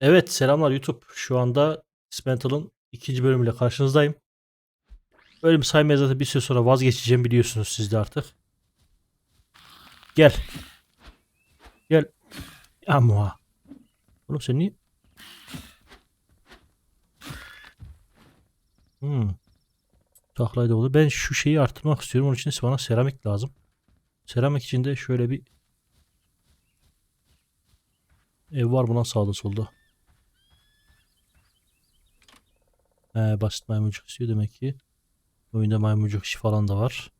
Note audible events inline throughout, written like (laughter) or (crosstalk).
Evet selamlar YouTube. Şu anda Dismantle'ın ikinci bölümüyle karşınızdayım. Bölüm saymaya zaten bir süre sonra vazgeçeceğim biliyorsunuz siz de artık. Gel. Gel. Amma. Oğlum sen niye? Hmm. Taklaydı oldu. Ben şu şeyi arttırmak istiyorum. Onun için bana seramik lazım. Seramik için de şöyle bir ev var buna sağda solda. He, basit maymuncuk istiyor demek ki. Oyunda maymuncuk işi falan da var.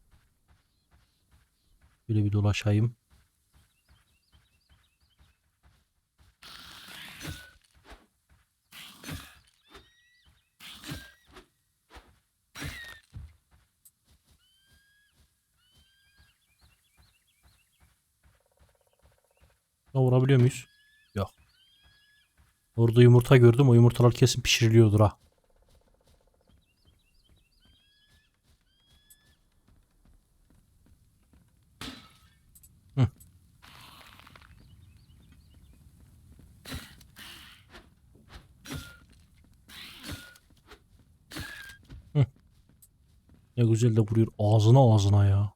Böyle bir dolaşayım. Ha, vurabiliyor muyuz? Yok. Orada yumurta gördüm. O yumurtalar kesin pişiriliyordur ha. Güzel de vuruyor ağzına ağzına ya.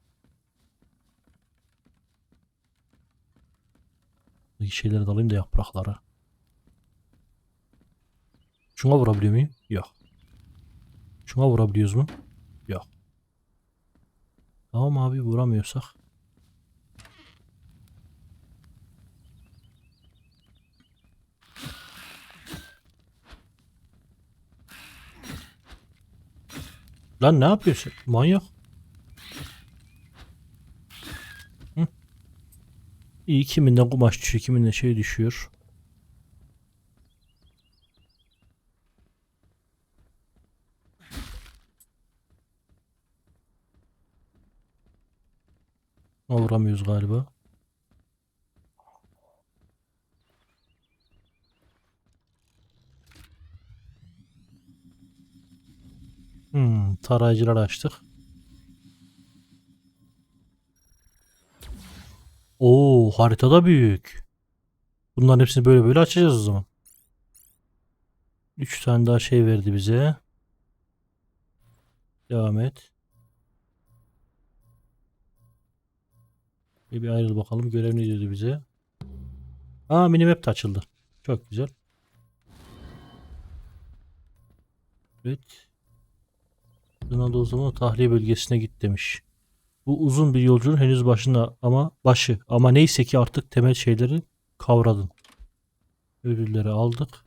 Şeyleri de alayım da yaprakları. Şuna vurabiliyor muyum? Yok. Şuna vurabiliyoruz mu? Yok. Tamam abi vuramıyorsak. Lan ne yapıyorsun? Manyak. Hı? İyi kiminden kumaş düşüyor, kiminden şey düşüyor. Vuramıyoruz galiba. Hmm, tarayıcılar açtık. Oo, haritada büyük. Bunların hepsini böyle böyle açacağız o zaman. 3 tane daha şey verdi bize. Devam et. Bir, bir ayrıl bakalım. Görev ne diyordu bize? Aa minimap de açıldı. Çok güzel. Evet. Donaldo o zaman tahliye bölgesine git demiş. Bu uzun bir yolculuğun henüz başında ama başı. Ama neyse ki artık temel şeyleri kavradın. Ödülleri aldık.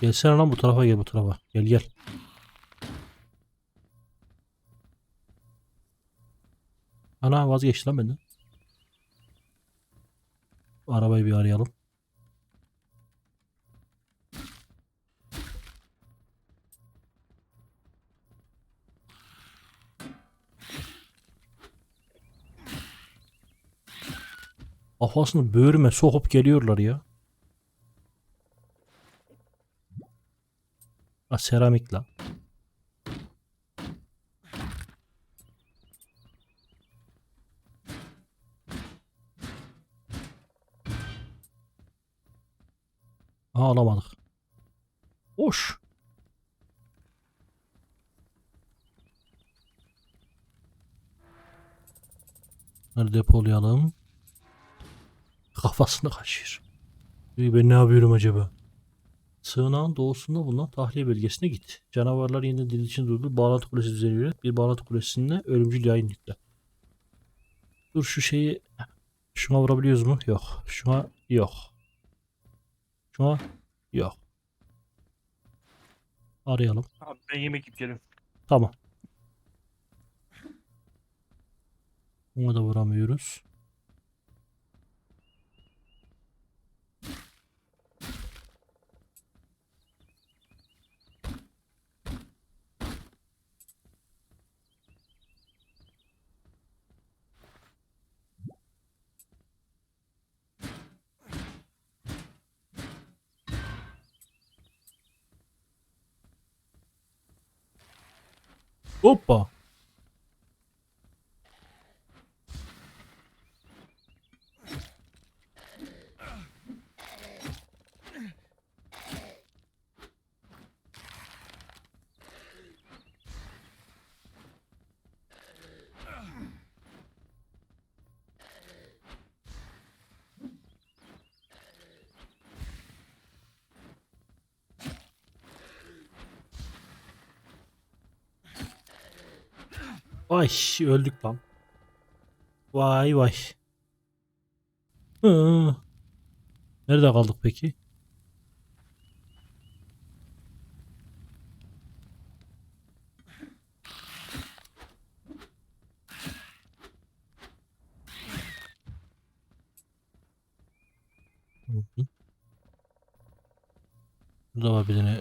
Gelsene lan bu tarafa gel bu tarafa. Gel gel. Ana vazgeçti lan benden. Arabayı bir arayalım. Kafasını böğrüme sokup geliyorlar ya. Ha, seramik lan. Aha alamadık. Hoş. Bunları depolayalım. Kafasını kaşır. Ben ne yapıyorum acaba? Sığınağın doğusunda bulunan tahliye bölgesine git. Canavarlar yeniden dil için durdur. Bağlantı kulesi düzenliyor. Bir bağlantı kulesinde ölümcül yayın yükle. Dur şu şeyi şuna vurabiliyoruz mu? Yok. Şuna yok. Şuna yok. Arayalım. Abi ben yemek yiyip geliyorum. Tamam. Buna da vuramıyoruz. Opa! Vay öldük lan. Vay vay. Hı. Nerede kaldık peki? Burada var bir tane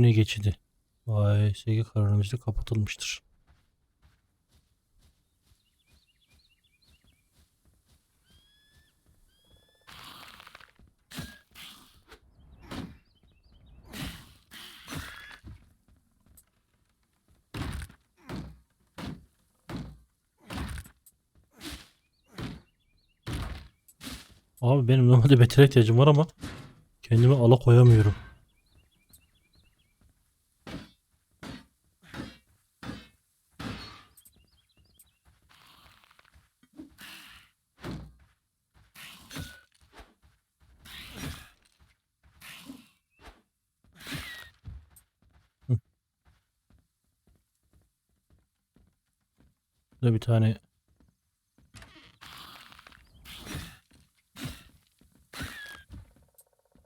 Güne geçidi. Vay SG kararımızda kapatılmıştır. Abi benim normalde betere ihtiyacım var ama kendimi alakoyamıyorum. Burada tane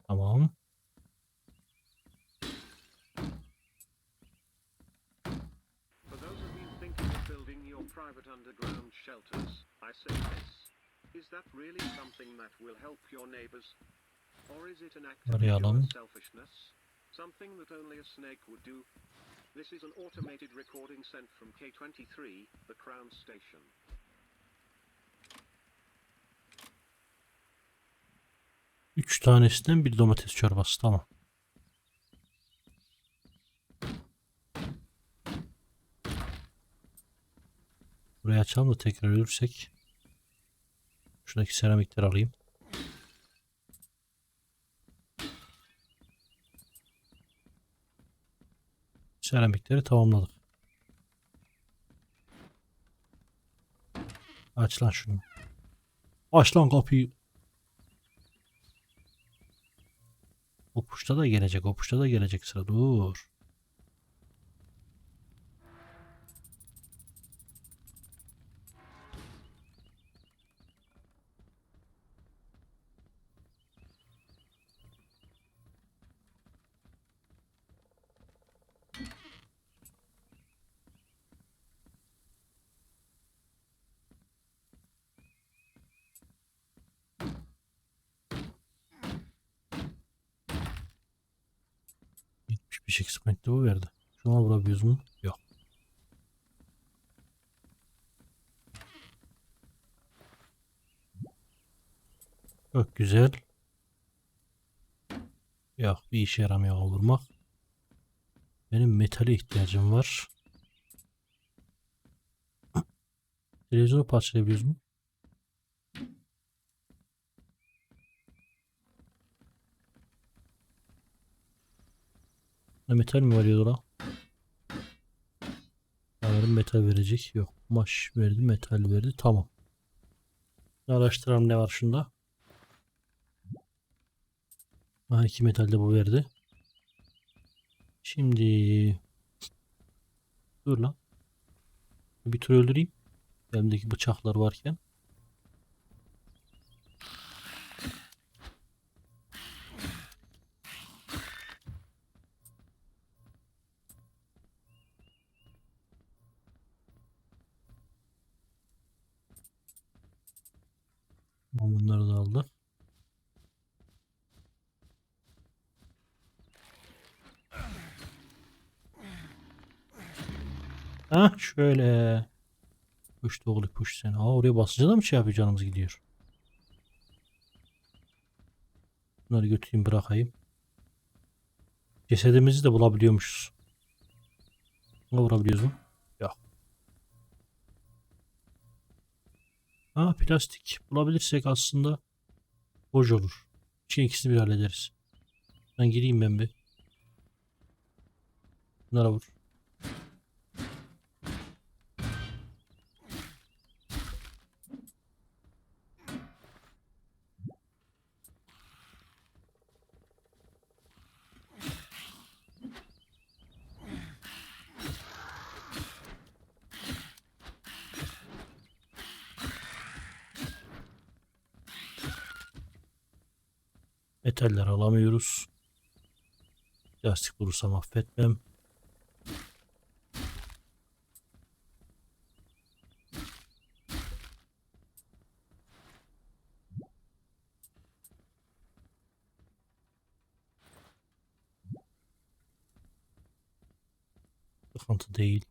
Tamam. For those of you thinking of building your private underground shelters, I say this. Is that really something that will help your neighbors? Or is it an act of Arayalım. selfishness? Something that only a snake would do? This is an automated recording sent from K23, the Crown Station. Üç tanesinden bir domates çorbası. Tamam. Burayı açalım da tekrar ölürsek. Şuradaki seramikleri alayım. Seramikleri tamamladık. Aç lan şunu. Aç lan kapıyı. Opuşta da gelecek. Opuşta da gelecek sıra. Dur. bir şey kısmetli bu verdi. Şuna vurabiliyoruz mu? Yok. Çok güzel. Yok bir işe yaramıyor vurmak. Benim metale ihtiyacım var. (clears throat) Televizyonu parçalayabiliyoruz mu? Ne metal mi veriyordu lan? Sanırım metal verecek. Yok. Kumaş verdi, metal verdi. Tamam. Araştıralım ne var şunda. Aha iki metalde bu verdi. Şimdi dur lan. Bir tür öldüreyim. Elimdeki bıçaklar varken. Bunları da aldık. Ha şöyle. Push oğlu push sen. Aa oraya basınca da mı şey yapıyor canımız gidiyor. Bunları götüreyim bırakayım. Cesedimizi de bulabiliyormuşuz. Ne vurabiliyoruz mu? Yok. Ha plastik bulabilirsek aslında hoş olur. Şey ikisini bir hallederiz. Ben gireyim ben bir. Bunlara vur. Metaller alamıyoruz. Plastik bulursam affetmem. Sıkıntı değil.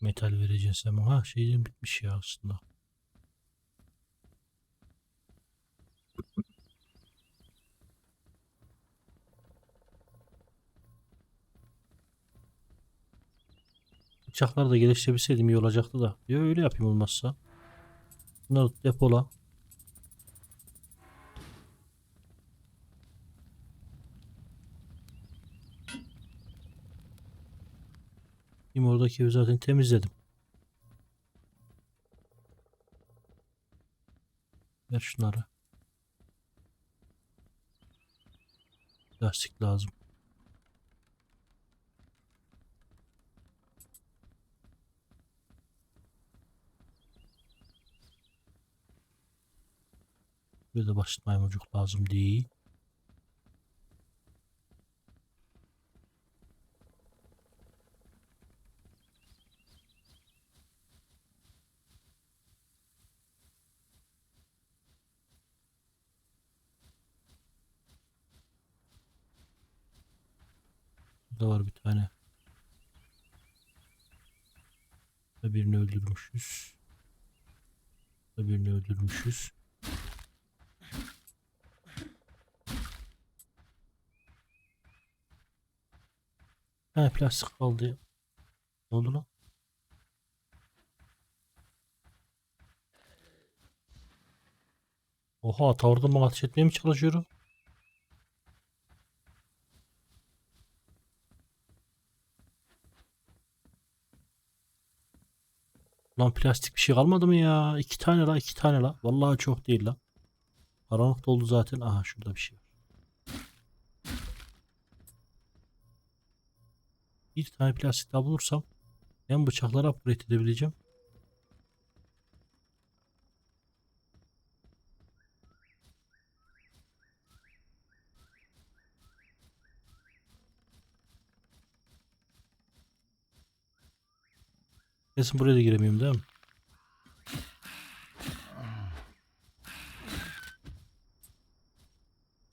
Metal vereceğiz ama ha şeyden bitmiş ya aslında. Bıçakları da geliştirebilseydim iyi olacaktı da. Ya öyle yapayım olmazsa. Bunları depola. Şimdi oradaki evi zaten temizledim. Ver şunları. Lastik lazım. Bir de basit maymuncuk lazım değil. Burada var bir tane. Birini öldürmüşüz. Birini öldürmüşüz. Ha plastik kaldı. Ne oldu lan? Oha tavırdan bana ateş etmeye mi çalışıyorum? Lan plastik bir şey kalmadı mı ya? İki tane la iki tane la. Vallahi çok değil la. Karanlık doldu zaten. Aha şurada bir şey var. Bir tane plastik daha bulursam ben bıçakları upgrade edebileceğim. Kesin buraya da giremiyorum değil mi?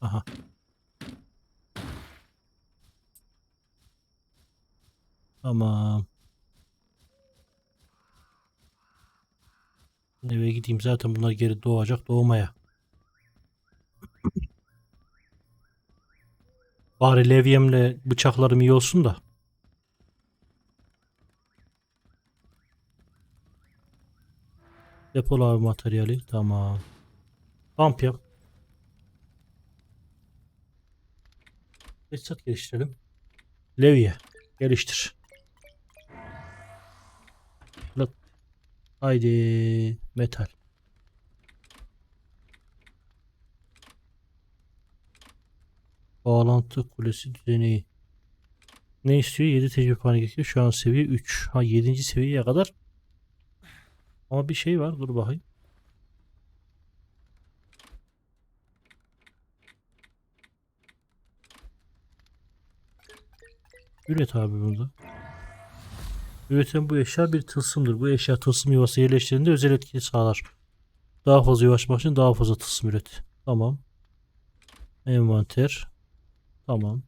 Aha. Tamam. Eve gideyim zaten bunlar geri doğacak doğmaya. Bari levyemle bıçaklarım iyi olsun da. Depola materyali. Tamam. Kamp yap. Tesisat geliştirelim. Levye. Geliştir. Haydi. Metal. Bağlantı kulesi düzeneği. Ne istiyor? 7 tecrübe puanı gerekiyor. Şu an seviye 3. Ha 7. seviyeye kadar. Ama bir şey var. Dur bakayım. Üret abi burada. Üreten bu eşya bir tılsımdır. Bu eşya tılsım yuvası yerleştiğinde özel etki sağlar. Daha fazla yuva için daha fazla tılsım üret. Tamam. Envanter. Tamam.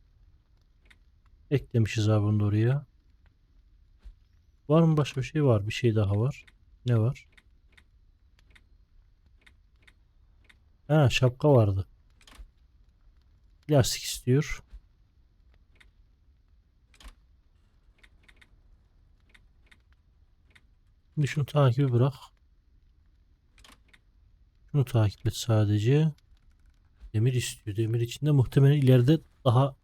Eklemişiz abi bunu oraya. Var mı başka bir şey? Var. Bir şey daha var. Ne var? Ha şapka vardı. Plastik istiyor. Şimdi şunu takibi bırak. Şunu takip et sadece. Demir istiyor. Demir içinde muhtemelen ileride daha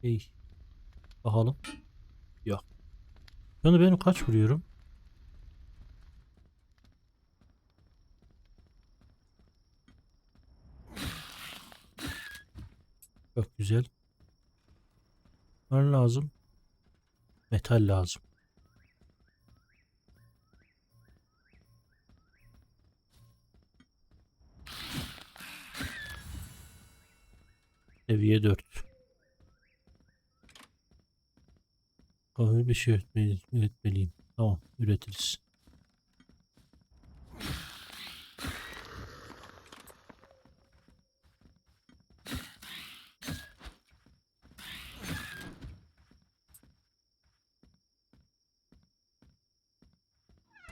şey bakalım. Yok. Şu anda benim kaç vuruyorum? Çok güzel. Ne lazım? Metal lazım. Seviye 4. Kahve bir şey üretmeliyim. Tamam üretiriz.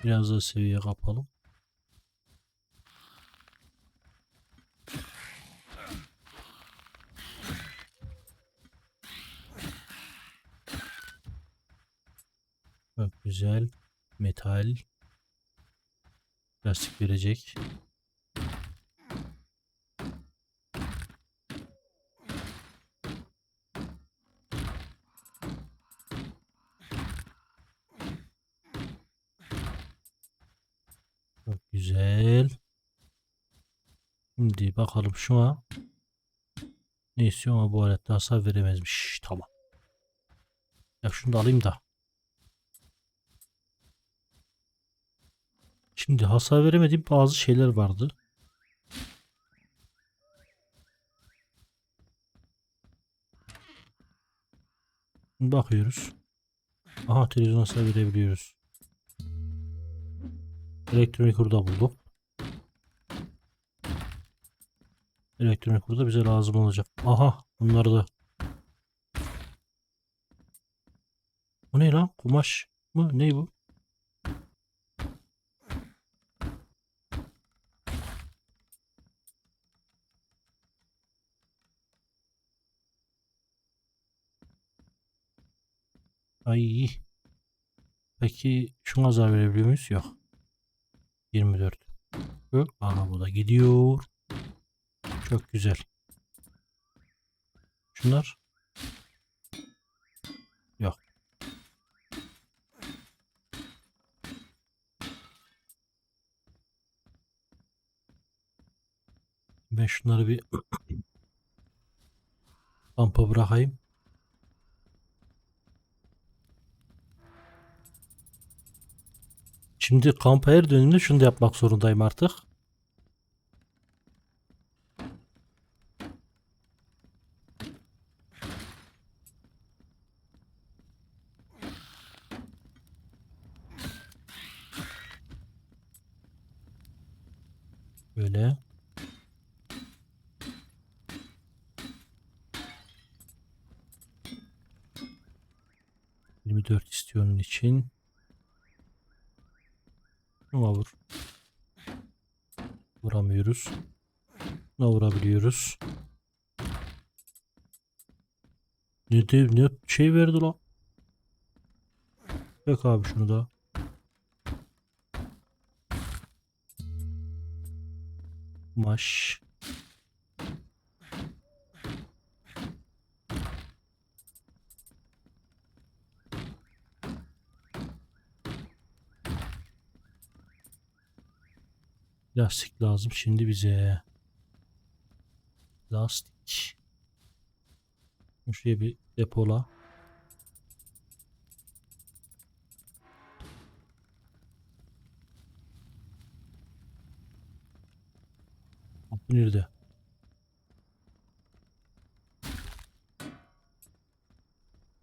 Biraz da seviye kapalım. Çok güzel. Metal. Plastik verecek. Çok güzel. Şimdi bakalım şuna. Ne istiyor ama bu alette hasar veremezmiş. Tamam. Ya şunu da alayım da. Şimdi hasar veremediğim bazı şeyler vardı. Bakıyoruz. Aha televizyon hasar verebiliyoruz. Elektronik hurda bulduk. Elektronik hurda bize lazım olacak. Aha bunlar da. Bu ne lan? Kumaş mı? Ne bu? Ay. Peki şuna zarar verebiliyor muyuz? Yok. 24. Yok. Aha bu da gidiyor. Çok güzel. Şunlar. Yok. Ben şunları bir (coughs) kampa bırakayım. Şimdi kampa her dönemde şunu da yapmak zorundayım artık. Böyle. Yirmi dört istiyor onun için. Şuna vur. Vuramıyoruz. Buna vurabiliyoruz. Ne dev ne şey verdi lan. Yok abi şunu da. Maş. Lastik lazım şimdi bize. Lastik. Şuraya bir depola. Bu nerede?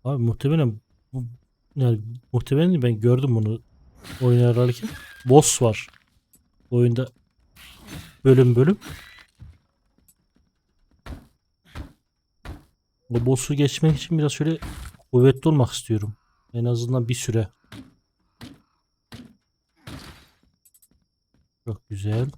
Abi muhtemelen yani muhtemelen ben gördüm bunu oynarken. Boss var. Oyunda bölüm bölüm. Bu boss'u geçmek için biraz şöyle kuvvetli olmak istiyorum. En azından bir süre. Çok güzel.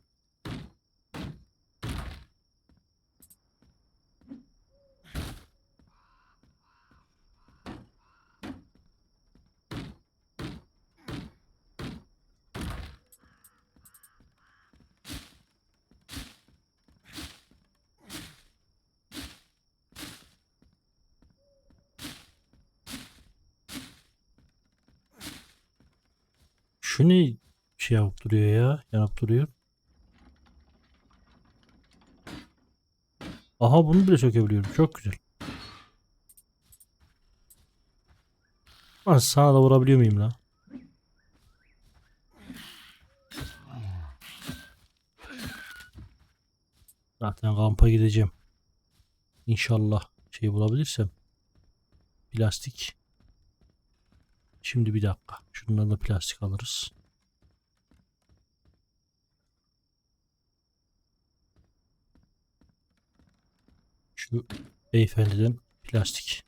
Şu ne şey yapıp duruyor ya? Yanıp duruyor. Aha bunu bile sökebiliyorum. Çok güzel. Lan sana da vurabiliyor muyum lan? Zaten kampa gideceğim. İnşallah şey bulabilirsem. Plastik. Şimdi bir dakika. Şundan da plastik alırız. Şu beyefendiden plastik.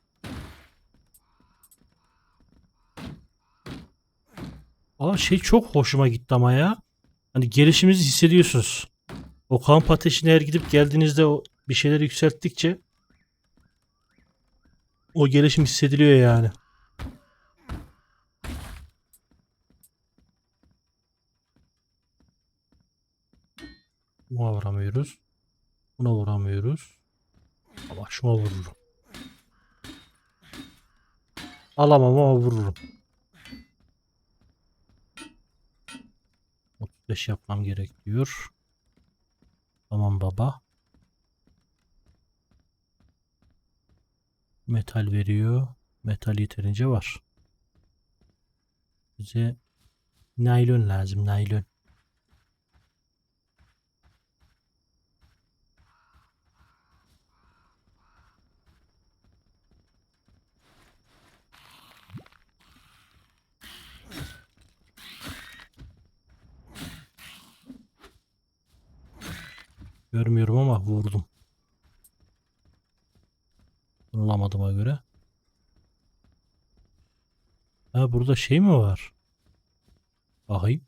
Aa şey çok hoşuma gitti ama ya. Hani gelişimizi hissediyorsunuz. O kamp ateşine her gidip geldiğinizde o bir şeyler yükselttikçe o gelişim hissediliyor yani. Buna vuramıyoruz. Buna vuramıyoruz. Şuna vururum. Alamam ama vururum. 35 yapmam gerek diyor. Tamam baba. Metal veriyor. Metal yeterince var. Bize naylon lazım naylon. Görmüyorum ama vurdum. Bulamadığıma göre. Ha burada şey mi var? Bakayım.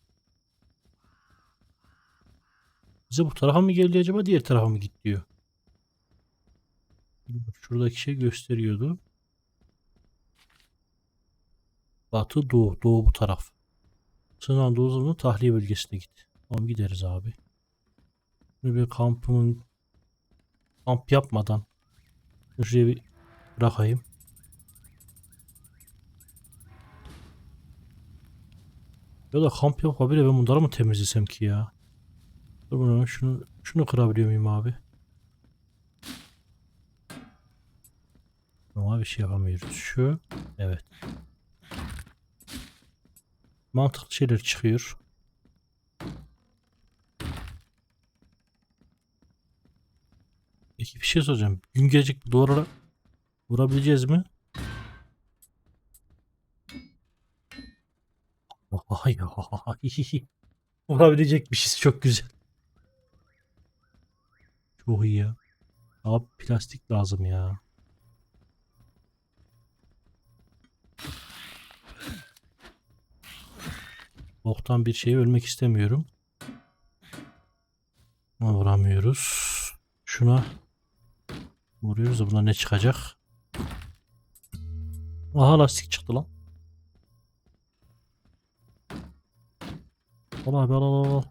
Bize bu tarafa mı geldi acaba diğer tarafa mı git diyor. Şuradaki şey gösteriyordu. Batı doğu. Doğu bu taraf. Sınan doğu tahliye bölgesine git. Tamam gideriz abi. Şimdi bir kampımın kamp yapmadan şuraya bir bırakayım. Ya da kamp yapabilir ben bunları mı temizlesem ki ya? Dur bunu şunu şunu kırabiliyor muyum abi? Ama bir şey yapamıyoruz. Şu evet. Mantıklı şeyler çıkıyor. Peki bir şey soracağım. Gün gelecek bu duvarlara vurabileceğiz mi? Vay vay. (laughs) Vurabilecekmişiz çok güzel. Çok iyi ya. Abi plastik lazım ya. Boktan bir şeye ölmek istemiyorum. Vuramıyoruz. Şuna vuruyoruz da ne çıkacak? Aha lastik çıktı lan. Al abi al al al.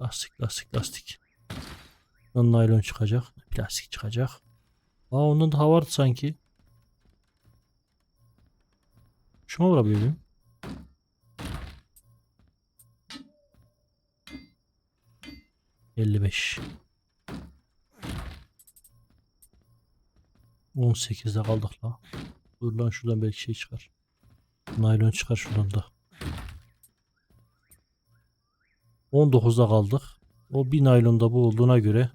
Lastik lastik lastik. Bundan naylon çıkacak. Plastik çıkacak. Aa ondan daha vardı sanki. Şuna vurabiliyor muyum? Elli beş. On sekizde kaldık la. Dur lan şuradan belki şey çıkar. Naylon çıkar şuradan da. 19'da kaldık. O bir naylonda bu olduğuna göre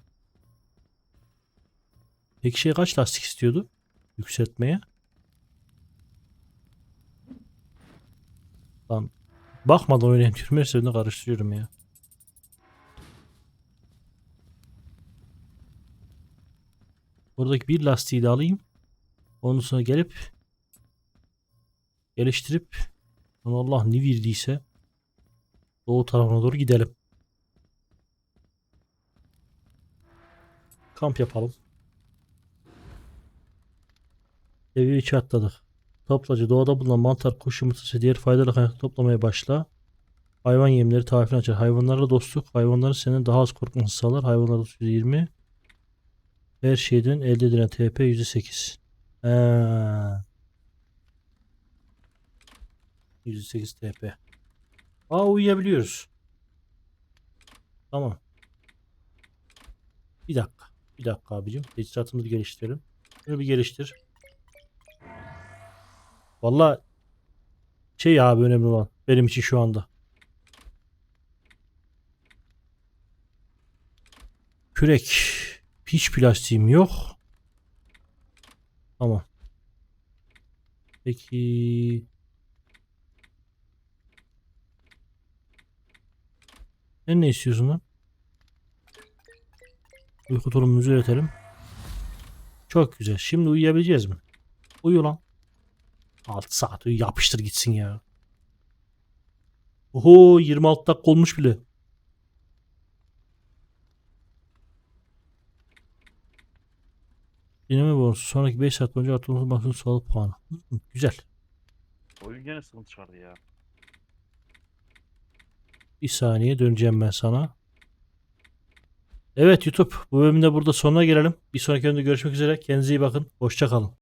Peki şey kaç lastik istiyordu? Yükseltmeye. Lan bakmadan oynayayım diyorum. Her karıştırıyorum ya. Buradaki bir lastiği de alayım. Ondan sonra gelip geliştirip lan Allah ne verdiyse doğu tarafına doğru gidelim. Kamp yapalım. Seviye 3'e atladık. Toplacı doğada bulunan mantar, kuş yumurtası diğer faydalı kaynak toplamaya başla. Hayvan yemleri tarifini açar. Hayvanlarla dostluk. Hayvanların senden daha az korkmanı sağlar. Hayvanlar dostluk %20. Her şeyden elde edilen TP %8. Ee. 108 TP. Aa uyuyabiliyoruz. Tamam. Bir dakika. Bir dakika abicim. Teçhizatımızı geliştirelim. Şunu bir geliştir. Valla şey abi önemli olan benim için şu anda. Kürek. Hiç plastiğim yok. Tamam. Peki. Sen ne istiyorsun lan? Uyku tulumumuzu üretelim. Çok güzel. Şimdi uyuyabileceğiz mi? Uyu lan. 6 saat uyu yapıştır gitsin ya. Oho 26 dakika olmuş bile. Dinleme bonusu. Sonraki 5 saat boyunca artırılmış maksimum sağlık puanı. Hı, güzel. Oyun gene sıkıntı çıkardı ya. Bir saniye döneceğim ben sana. Evet YouTube bu bölümde burada sonuna gelelim. Bir sonraki bölümde görüşmek üzere. Kendinize iyi bakın. Hoşça kalın.